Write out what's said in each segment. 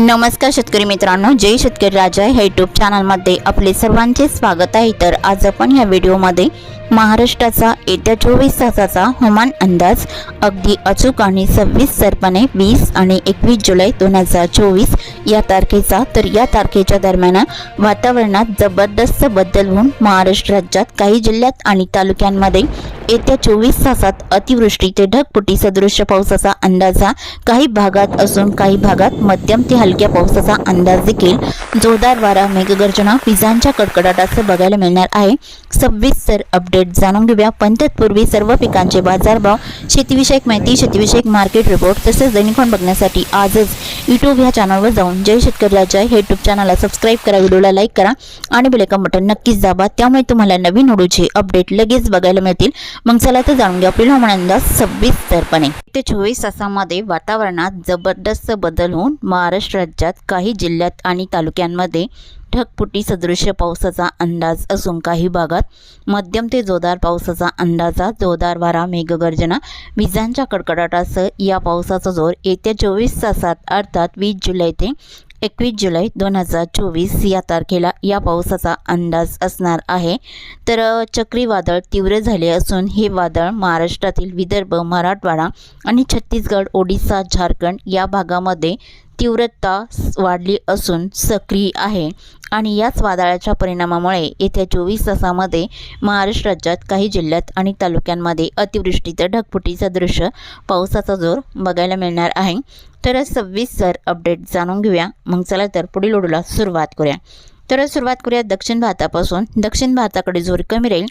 नमस्कार शेतकरी मित्रांनो जय शेतकरी राजा ह्या यूट्यूब चॅनलमध्ये आपले सर्वांचे स्वागत आहे. तर आज आपण या व्हिडिओमध्ये महाराष्ट्राचा येत्या चोवीस तासाचा हवामान अंदाज अगदी अचूक आणि सव्वीस सरपणे वीस आणि एकवीस जुलै दोन हजार चोवीस या तारखेचा तर या तारखेच्या दरम्यान वातावरणात जबरदस्त बदल होऊन महाराष्ट्र राज्यात काही जिल्ह्यात आणि तालुक्यांमध्ये येत्या चोवीस तासात अतिवृष्टी ते ढगफुटी सदृश्य पावसाचा अंदाजा काही भागात असून काही भागात मध्यम ते हलक्या पावसाचा अंदाज देखील जोरदार वारा मेघगर्जना विजांच्या कडकडाटासह बघायला मिळणार आहे. सविस्तर अपडेट जाणून घेऊया. पण तत्पूर्वी सर्व पिकांचे बाजारभाव शेतीविषयक माहिती शेतीविषयक मार्केट रिपोर्ट तसेच दैनिकॉन बघण्यासाठी आजच यूट्यूब ह्या चॅनलवर जाऊन जय शेतकरी राजा हे यूट्यूब चॅनलला सबस्क्राईब करा व्हिडिओला लाईक करा आणि बेलेकन बटन नक्कीच दाबा. त्यामुळे तुम्हाला नवीन व्हिडिओचे अपडेट लगेच बघायला मिळतील. मग चला तर जाणून घ्या आपला हवामान अंदाज सविस्तरपणे. ते चोवीस तासामध्ये वातावरणात जबरदस्त बदल होऊन महाराष्ट्र राज्यात काही जिल्ह्यात आणि तालुक्यांमध्ये ढगफुटी सदृश्य पावसाचा अंदाज असून काही भागात मध्यम ते जोरदार पावसाचा अंदाजा जोरदार वारा मेघगर्जना विजांच्या कडकडाटासह या पावसाचा जोर येत्या चोवीस तासात अर्थात वीस जुलै ते एकवीस जुलै दोन हजार चोवीस या तारखेला या पावसाचा अंदाज असणार आहे. तर चक्रीवादळ तीव्र झाले असून हे वादळ महाराष्ट्रातील विदर्भ मराठवाडा आणि छत्तीसगड ओडिसा झारखंड या भागामध्ये तीव्रता वाढली असून सक्रिय आहे आणि याच वादळाच्या परिणामामुळे येत्या चोवीस तासामध्ये महाराष्ट्र राज्यात काही जिल्ह्यात आणि तालुक्यांमध्ये अतिवृष्टी तर ढगफुटीचा दृश्य पावसाचा जोर बघायला मिळणार आहे. तर सविस्तर अपडेट जाणून घेऊया. मग चला तर पुढील ओढूला सुरुवात करूया. तर सुरुवात करूया दक्षिण भारतापासून. दक्षिण भारताकडे जोर कमी राहील.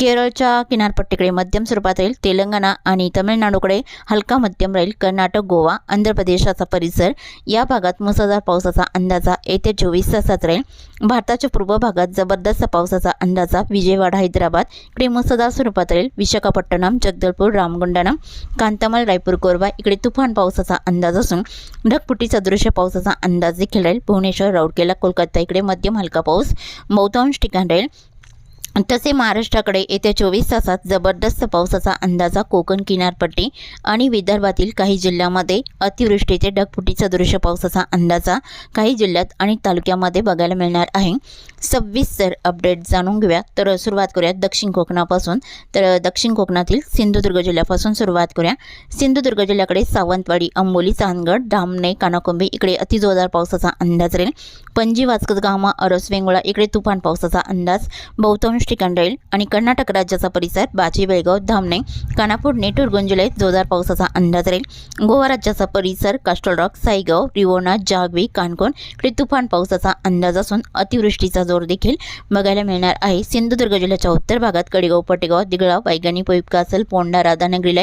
केरळच्या किनारपट्टीकडे मध्यम स्वरूपात राहील तेलंगणा आणि तमिळनाडूकडे हलका मध्यम राहील कर्नाटक गोवा आंध्र प्रदेशाचा परिसर. या भागात मुसळधार पावसाचा अंदाजा येत्या चोवीस तासात राहील. भारताच्या पूर्व भागात जबरदस्त पावसाचा अंदाजा विजयवाडा हैदराबाद. इकडे मुसळधार स्वरूपात राहील विशाखापट्टणम जगदलपूर रामगुंडाणम कांतामल रायपूर कोरबा. इकडे तुफान पावसाचा अंदाज असून ढगफुटी सदृश्य पावसाचा अंदाज देखील राहील. भुवनेश्वर राऊरकेला कोलकाता इकडे मध्यम हलका पाऊस. बहुतांश ठिकाण राहील तसे महाराष्ट्राकडे येत्या चोवीस तासात जबरदस्त पावसाचा अंदाजा कोकण किनारपट्टी आणि विदर्भातील काही जिल्ह्यामध्ये अतिवृष्टी ते ढगफुटी सदृश्य पावसाचा अंदाजा काही जिल्ह्यात आणि तालुक्यामध्ये बघायला मिळणार आहे. सविस्तर अपडेट जाणून घेऊया. तर सुरुवात करूया दक्षिण कोकणापासून. तर दक्षिण कोकणातील सिंधुदुर्ग जिल्ह्यापासून सुरुवात करूया. सिंधुदुर्ग जिल्ह्याकडे सावंतवाडी अंबोली चांदगड धामणे कानाकोंबी इकडे अतिजोरदार पावसाचा अंदाज राहील. पणजी वाचकत गामा अरस वेंगुळा इकडे तुफान पावसाचा अंदाज. बहुतांश ठिकाण राहील आणि कर्नाटक राज्याचा परिसर बाजी बेळगाव धामणे कानापूर नेटूर गुंजलेत जोरदार पावसाचा अंदाज राहील. गोवा राज्याचा परिसर कास्टल रॉक साईगाव रिवोना जागवी कानकोण इकडे तुफान पावसाचा अंदाज असून अतिवृष्टीचा जोर देखील बघायला मिळणार आहे. सिंधुदुर्ग जिल्ह्याच्या उत्तर भागात कडेगाव पटेगाव दिगळा वैगानी पोईपकासल पोंडा राधानगरीला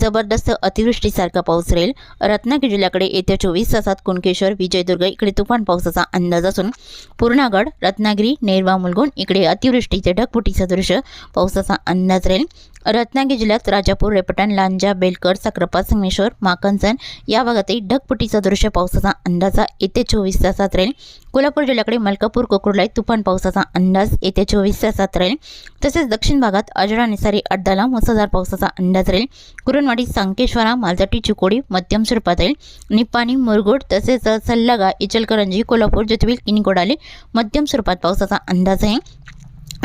जबरदस्त अतिवृष्टीसारखा पाऊस राहील. रत्नागिरी जिल्ह्याकडे येत्या चोवीस तासात कुणकेश्वर विजयदुर्ग इकडे तुफान पावसाचा अंदाज असून पूर्णागड रत्नागिरी नेरवा मुलगुण इकडे अतिवृष्टीचे ढगफुटीचं दृश्य पावसाचा अंदाज राहील. रत्नागिरी जिल्ह्यात राजापूर रेपटण लांजा बेलकर साक्रपा संगमेश्वर माकंचन या भागातही ढगफुटीचं दृश्य पावसाचा अंदाजा येत्या चोवीस तासात राहील. कोल्हापूर जिल्ह्याकडे मलकापूर कोकुरलाई तुफान पावसाचा अंदाज येत्या चोवीस तासात राहील. तसेच दक्षिण भागात अजरा निसारी अड्डाला मुसळधार पावसाचा अंदाज राहील. कुरणवाडी सांकेश्वरा मालजाटी चिकोडी मध्यम स्वरूपात राहील. निपाणी मुरगुड तसेच सल्लागा इचलकरंजी कोल्हापूर ज्योतिबील किनकोडाले मध्यम स्वरूपात पावसाचा अंदाज आहे.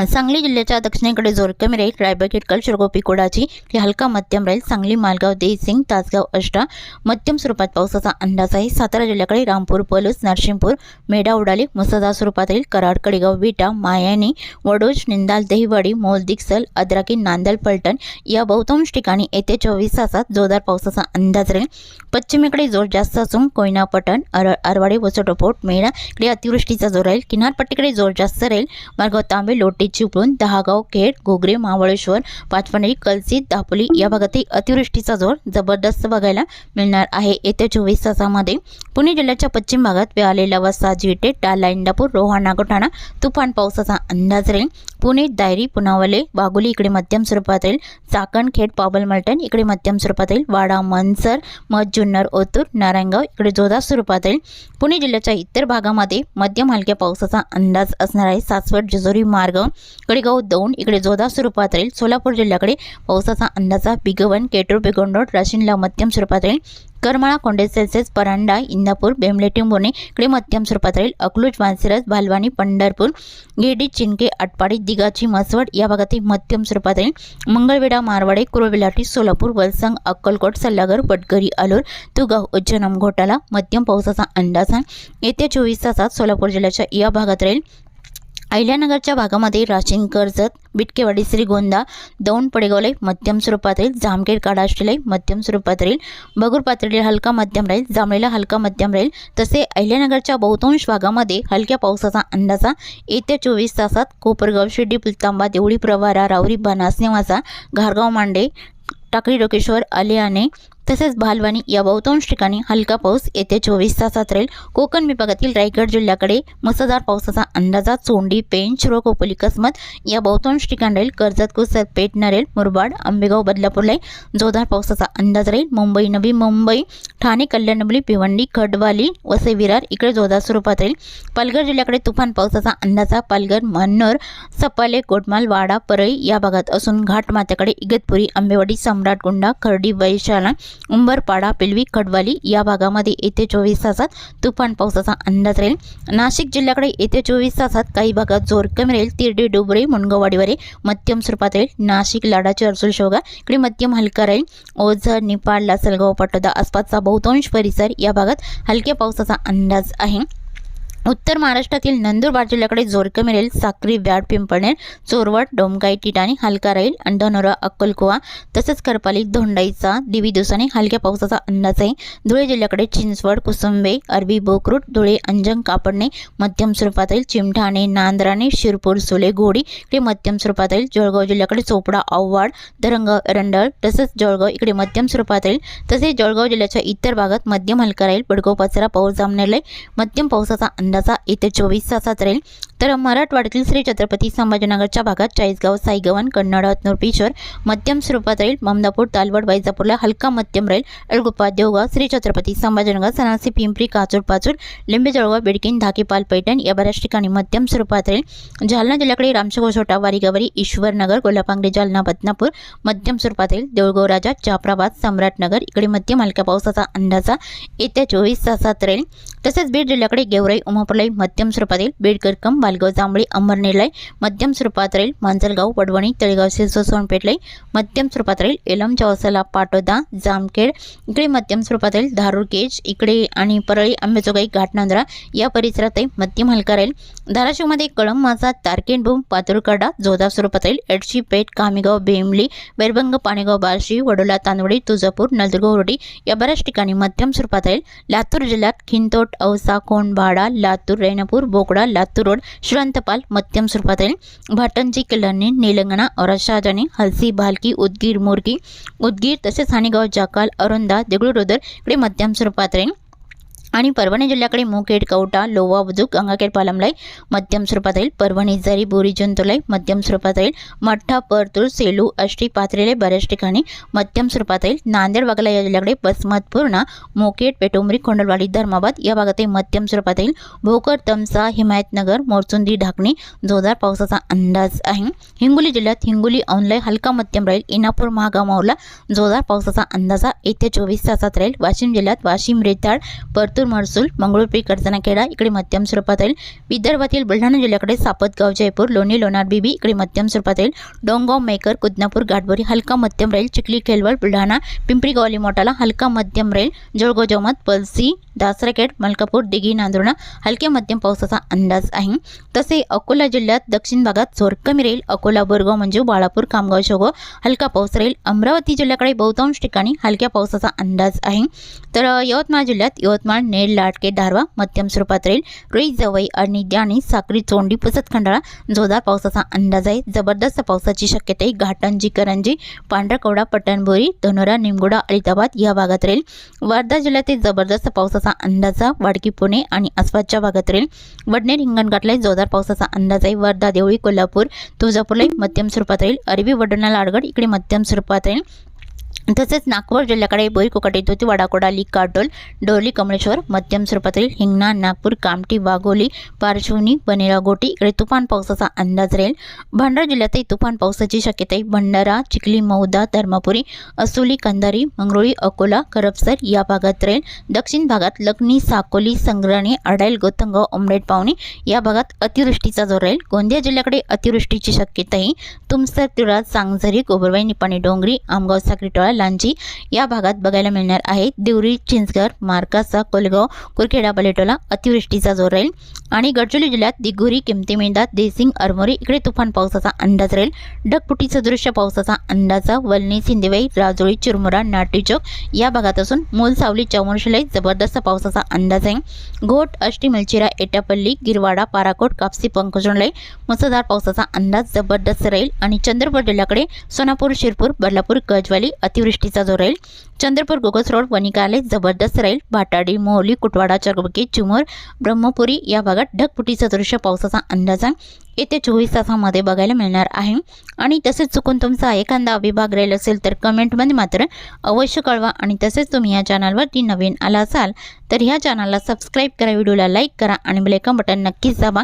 सांगली जिल्ह्याच्या दक्षिणेकडे जोर कमी राहील रायबा किटकल शिरगोपी कोडाची की हलका मध्यम राहील सांगली मालगाव देसिंग तासगाव अष्टा मध्यम स्वरूपात पावसाचा अंदाज आहे. सातारा जिल्ह्याकडे रामपूर पलूस नरसिंहपूर मेढा उडाली मुसळधार स्वरूपात राहील कराड कडेगाव विटा मायानी वडोज निंदाल दहिवाडी मोल दिक्सल अद्राकी नांदल पलटण या बहुतांश ठिकाणी येत्या चोवीस तासात जोरदार पावसाचा अंदाज राहील. पश्चिमेकडे जोर जास्त असून कोयना पटण अर अरवाडे वसोटोपोट मेढा इकडे अतिवृष्टीचा जोर राहील. किनारपट्टीकडे जोर जास्त राहील. मार्गाव तांबे लोटे चिपळूण दहागाव खेड घोगरे महाबळेश्वर पाचपणी कलसी दापोली या भागातही अतिवृष्टीचा जोर जबरदस्त बघायला मिळणार आहे. येत्या चोवीस तासामध्ये पुणे जिल्ह्याच्या पश्चिम भागात मिळालेला वसा जिटे टाला इंदापूर रोहा नागोठाणा तुफान पावसाचा अंदाज राहील. पुणे दायरी पुनावले वाघोली इकडे मध्यम स्वरूपात राहील. चाकण खेड पाबल मलटण इकडे मध्यम स्वरूपात राहील. वाडा मनसर मध जुन्नर ओतूर नारायणगाव इकडे जोरदार स्वरूपात राहील. पुणे जिल्ह्याच्या इतर भागामध्ये मध्यम हलक्या पावसाचा अंदाज असणार आहे. सासवड जेजुरी मार्ग कडेगाव दौंड इकडे जोरदार स्वरूपात राहील सोलापूर जिल्ह्याकडे पावसाचा अंदाजा बिगवन केटूर बेगोंडोड राशीनला मध्यम स्वरूपात राहील करमाळा कोंडेसेसेस परांडा इंदापूर बेमले इकडे मध्यम स्वरूपात राहील अकलूज मानसिरस भालवानी पंढरपूर गेडी चिंके आटपाडी दिगाची मसवड या भागातील मध्यम स्वरूपात राहील मंगळवेढा मारवाडे कुरविलाटी सोलापूर वलसंग अक्कलकोट सल्लागर बटगरी आलोर तुगाव उज्जैन घोटाला मध्यम पावसाचा अंदाज आहे. येत्या चोवीस तासात सोलापूर जिल्ह्याच्या या भागात राहील अहिल्यानगरच्या भागामध्ये राशीन कर्जत बिटकेवाडी श्रीगोंदा दौंड पडेगावलाई मध्यम स्वरूपात राहील जामखेड काडाष्टीला मध्यम स्वरूपात राहील बगूर पातळीला हलका मध्यम राहील जांभळीला हलका मध्यम राहील. तसे अहिल्यानगरच्या बहुतांश भागामध्ये हलक्या पावसाचा अंदाजा येत्या चोवीस तासात कोपरगाव शिर्डी पुलतांबा देवळी प्रवारा रावरी बनास नेवासा घारगाव मांडे टाकळी डोकेश्वर आलियाने तसेच भालवानी या बहुतांश ठिकाणी हलका पाऊस येत्या चोवीस तासात राहील. कोकण विभागातील रायगड जिल्ह्याकडे मुसळधार पावसाचा अंदाजा चोंडी पेंच शिरो कोपोली कसमत या बहुतांश ठिकाण राहील. कर्जत कुसर पेठ नरेल मुरबाड आंबेगाव बदलापूरला जोरदार पावसाचा अंदाज राहील. मुंबई नवी मुंबई ठाणे कल्याणबली भिवंडी खडवाली वसई विरार इकडे जोरदार स्वरूपात राहील. पालघर जिल्ह्याकडे तुफान पावसाचा अंदाजा पालघर मन्नर सपाले कोटमाल वाडा परळी या भागात असून घाटमात्याकडे इगतपुरी आंबेवाडी सम्राटकुंडा खर्डी वैशाला उंबरपाडा पिलवी खडवाली या भागामध्ये येत्या चोवीस तासात तुफान पावसाचा अंदाज राहील. नाशिक जिल्ह्याकडे येत्या चोवीस तासात काही भागात जोर कमी राहील. तिरडी डुबरे मुनगवाडीवरे मध्यम स्वरूपात राहील. नाशिक लाडाची अर्जुल शोगा इकडे मध्यम हलका राहील. ओझर निपाड लासलगाव पटोदा आसपासचा बहुतांश परिसर या भागात हलक्या पावसाचा अंदाज आहे. उत्तर महाराष्ट्रातील नंदुरबार जिल्ह्याकडे जोरकं मिळेल. साक्री व्याड पिंपळनेर चोरवड डोमगाई टिटाणी हलका राहील आणि धनोरा अक्कलकुवा तसेच करपाली धोंडाईचा दिवी दिवसाने हलक्या पावसाचा अंदाज आहे धुळे जिल्ह्याकडे चिंचवड कुसुंबे अरबी बोकरूट धुळे अंजंग कापडणे मध्यम स्वरूपात येईल चिमठाणे नांद्राणे शिरपूर सोले घोडी इकडे मध्यम स्वरूपात येईल जळगाव जिल्ह्याकडे चोपडा आव्हाड दरंग रंडळ तसेच जळगाव इकडे मध्यम स्वरूपात येईल तसेच जळगाव जिल्ह्याच्या इतर भागात मध्यम हलका राहील बडगाव पाचरा पाऊस जामनेरला मध्यम पावसाचा अंदाज येत्या चोवीस तासात राहील. तर मराठवाड्यातील श्री छत्रपती संभाजीनगरच्या भागात चाळीसगाव साईगवन कन्नड हतनूर मध्यम स्वरूपात राहील. ममदापूर तालवड वैजापूरला हलका मध्यम राहील. अळगुप्पा देवगाव श्री छत्रपती संभाजीनगर सनासी पिंपरी काचूर पाचूर लिंबे जळगाव बेडकीन धाकेपाल पैठण या बऱ्याच ठिकाणी मध्यम स्वरूपात राहील. जालना जिल्ह्याकडे रामशेगो छोटा वारीगवारी ईश्वरनगर कोल्हापांगरे जालना बदनापूर मध्यम स्वरूपात राहील. देऊळगाव राजा जाफराबाद सम्राटनगर इकडे मध्यम हलक्या पावसाचा अंदाजा येत्या चोवीस तासात राहील. तसेच बीड जिल्ह्याकडे गेवराई उमापुलाई मध्यम स्वरूपात येईल बीड करकम मालगाव जांभळी अंबरनेरलाई मध्यम स्वरूपात राहील मांजलगाव वडवणी तळेगाव सिरसो सोनपेठलाई मध्यम स्वरूपात राहील एलम चौसाला पाटोदा जामखेड इकडे मध्यम स्वरूपात राहील धारूर केज इकडे आणि परळी आंबेजोगाई घाटनांद्रा या परिसरातही मध्यम हलका राहील. धाराशिवमध्ये कळंब माझा तारकेंबूम पातुरकडा जोधा स्वरूपात राहील. एडशी पेठ कामेगाव बेमली बैरभंग पाणेगाव बार्शी वडोला तांदवडी तुळजापूर नंदुरगाव रोडी या बऱ्याच ठिकाणी मध्यम स्वरूपात राहील. लातूर जिल्ह्यात खिंतोट औसा कोंडभाडा लातूर रेणापूर बोकडा लातूर रोड श्रंतपाल मध्यम स्वरूपात राहील भाटंजी कल्याणी निलंगणा औरशाजाने हलसी भालकी उदगीर मोरगी उदगीर तसेच हाणेगाव जाकाल अरुंदा देगळूरोदर इकडे मध्यम स्वरूपात राहील आणि परभणी जिल्ह्याकडे मुखेड कवटा लोवा बुजुक गंगाखेड पालमलाई मध्यम स्वरूपात येईल परभणी जरी बोरी जंतुलाई मध्यम स्वरूपात येईल मठ्ठा परतूर सेलू अष्टी पात्रेले बऱ्याच ठिकाणी मध्यम स्वरूपात येईल नांदेड वागला या जिल्ह्याकडे बसमतपूर्णा मुखेड पेटोमरी खोंडलवाडी धर्माबाद या भागातही मध्यम स्वरूपात येईल भोकर तमसा हिमायतनगर मोरचुंदी ढाकणी जोरदार पावसाचा अंदाज आहे. हिंगोली जिल्ह्यात हिंगोली औनलाई हलका मध्यम राहील इनापूर महागामावला जोरदार पावसाचा अंदाज येत्या चोवीस तासात राहील वाशिम जिल्ह्यात वाशिम रेताड परतूर लातूर महसूल मंगळूरपी कर्जनाखेडा इकडे मध्यम स्वरूपात येईल विदर्भातील बुलढाणा जिल्ह्याकडे सापतगाव जयपूर लोणी लोणार बीबी इकडे मध्यम स्वरूपात येईल डोंगाव मेकर कुदनापूर गाठबोरी हलका मध्यम राहील चिखली खेलवळ बुलढाणा पिंपरी गावली मोठाला हलका मध्यम राहील जळगाव जमत पलसी दासराखेड मलकापूर दिघी नांदुर्णा हलक्या मध्यम पावसाचा अंदाज आहे. तसे अकोला जिल्ह्यात दक्षिण भागात जोर कमी राहील अकोला बोरगाव मंजू बाळापूर कामगाव शोगो हलका पाऊस राहील अमरावती जिल्ह्याकडे बहुतांश ठिकाणी हलक्या पावसाचा अंदाज आहे. तर यवतमाळ जिल्ह्यात यवतमाळ नेर लाटके दारवा मध्यम स्वरूपात राहील. रुई जवई आणि आणि साक्री चोंडी पुसत खंडाळा जोरदार पावसाचा अंदाज आहे. जबरदस्त पावसाची शक्यता आहे. घाटंजी करंजी पांढरकवडा पटणबोरी धनोरा निमगुडा अलिताबाद या भागात राहील. वर्धा जिल्ह्यातील जबरदस्त पावसाचा अंदाज वाडकी पुणे आणि आसपासच्या भागात राहील. वडनेर हिंगणघाटला जोरदार पावसाचा अंदाज आहे. वर्धा देवळी कोल्हापूर तुळजापूरला मध्यम स्वरूपात राहील. अरबी वडोना लाडगड इकडे मध्यम स्वरूपात राहील. तसेच नागपूर जिल्ह्याकडे बोईकोकाटे धुतीवाडा कोडाली काटोल डोली कमळेश्वर मध्यम स्वरूपातील हिंगणा नागपूर कामठी वाघोली पार्श्वनी बनेरा गोटी इकडे तुफान पावसाचा अंदाज राहील. भंडारा जिल्ह्यातही तुफान पावसाची शक्यता आहे. भंडारा चिखली मौदा धर्मपुरी असोली कंधारी मंगरुळी अकोला करपसर या भागात राहील. दक्षिण भागात लखनी साकोली संग्राणी अडाईल गोतंगाव उमरेड पावणी या भागात अतिवृष्टीचा जोर राहील. गोंदिया जिल्ह्याकडे अतिवृष्टीची शक्यता आहे. तुमसर तिळा सांगझरी गोबरवाई निपाणी डोंगरी आमगाव साक्रीटोळा लांजी या भागात बघायला मिळणार आहे. देवरी चिंचघर मार्कासा कोलगाव कुरखेडा बलेटोला अतिवृष्टीचा जोर राहील. आणि गडचिरोली जिल्ह्यात दिघोरी किमती मेंढा देसिंग अरमोरी इकडे तुफान पावसाचा अंदाज राहील. ढगपुटी सदृश्य पावसाचा अंदाजा वलनी सिंदेवाई राजोळी चिरमुरा नाटीचौक या भागात असून मूल सावली चौमर्शलाई जबरदस्त पावसाचा अंदाज आहे. घोट अष्टी मिलचिरा एटापल्ली गिरवाडा पाराकोट कापसी पंकजोंडलाई मुसळधार पावसाचा अंदाज जबरदस्त राहील. आणि चंद्रपूर जिल्ह्याकडे सोनापूर शिरपूर बदलापूर गजवाली अतिवृष्टीचा जोर राहील चंद्रपूर गोगस रोड वनिकाले जबरदस्त राहील भाटाडी मोहली कुटवाडा चरबकी चुमर ब्रह्मपुरी या भागात ढगफुटी दृश्य पावसाचा अंदाज आहे. येत्या चोवीस तासामध्ये बघायला मिळणार आहे. आणि तसेच चुकून तुमचा एखादा विभाग राहील असेल तर कमेंटमध्ये मात्र अवश्य कळवा. आणि तसेच तुम्ही या चॅनलवरती नवीन आला असाल तर ह्या चॅनलला सबस्क्राईब करा व्हिडिओला लाईक करा आणि ब्लेकम बटन नक्कीच दाबा.